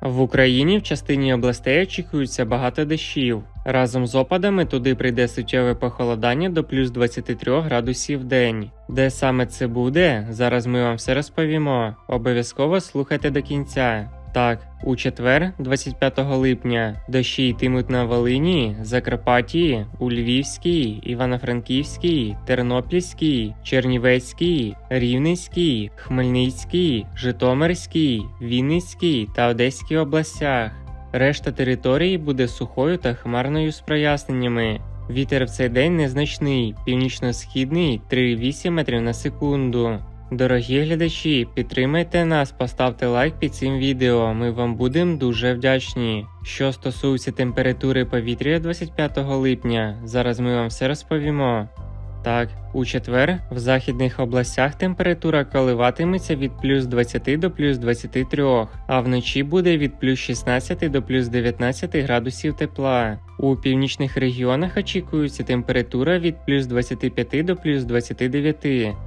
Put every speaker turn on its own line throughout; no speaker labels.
В Україні в частині областей очікується багато дощів. Разом з опадами туди прийде суттєве похолодання до плюс 23 градусів в день. Де саме це буде, зараз ми вам все розповімо. Обов'язково слухайте до кінця. Так, у четвер, 25 липня, дощі йтимуть на Волині, Закарпатті, у Львівській, Івано-Франківській, Тернопільській, Чернівецькій, Рівненській, Хмельницькій, Житомирській, Вінницькій та Одеській областях. Решта території буде сухою та хмарною з проясненнями. Вітер в цей день незначний, північно-східний 3,8 метрів на секунду. Дорогі глядачі, підтримайте нас, поставте лайк під цим відео. Ми вам будемо дуже вдячні. Що стосується температури повітря 25 липня, зараз ми вам все розповімо. Так, у четвер в західних областях температура коливатиметься від плюс 20 до плюс 23, а вночі буде від плюс 16 до плюс 19 градусів тепла. У північних регіонах очікується температура від плюс 25 до плюс 29.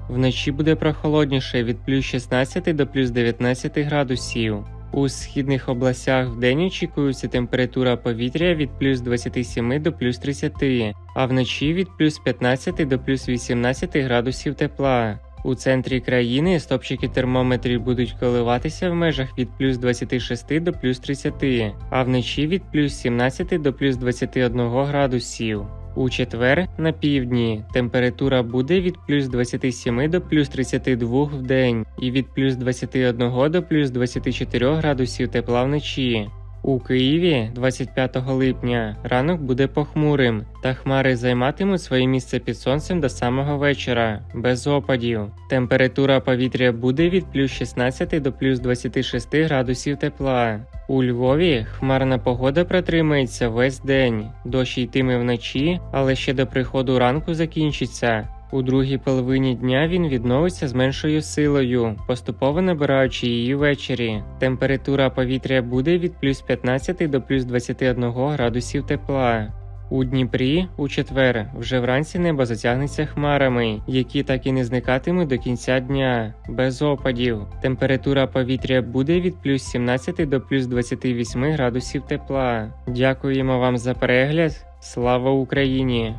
Вночі буде прохолодніше від плюс 16 до плюс 19 градусів. У східних областях вдень очікується температура повітря від плюс 27 до плюс 30, а вночі від плюс 15 до плюс 18 градусів тепла. У центрі країни стопчики термометрів будуть коливатися в межах від плюс 26 до плюс 30, а вночі від плюс 17 до плюс 21 градусів. У четвер на півдні температура буде від плюс 27 до плюс 32 в день і від плюс 21 до плюс 24 градусів тепла вночі. У Києві 25 липня ранок буде похмурим, та хмари займатимуть своє місце під сонцем до самого вечора, без опадів. Температура повітря буде від плюс 16 до плюс 26 градусів тепла. У Львові хмарна погода протримається весь день. Дощ йтиме вночі, але ще до приходу ранку закінчиться. У другій половині дня він відновиться з меншою силою, поступово набираючи її ввечері. Температура повітря буде від плюс 15 до плюс 21 градусів тепла. У Дніпрі у четвер вже вранці небо затягнеться хмарами, які так і не зникатимуть до кінця дня, без опадів. Температура повітря буде від плюс 17 до плюс 28 градусів тепла. Дякуємо вам за перегляд. Слава Україні!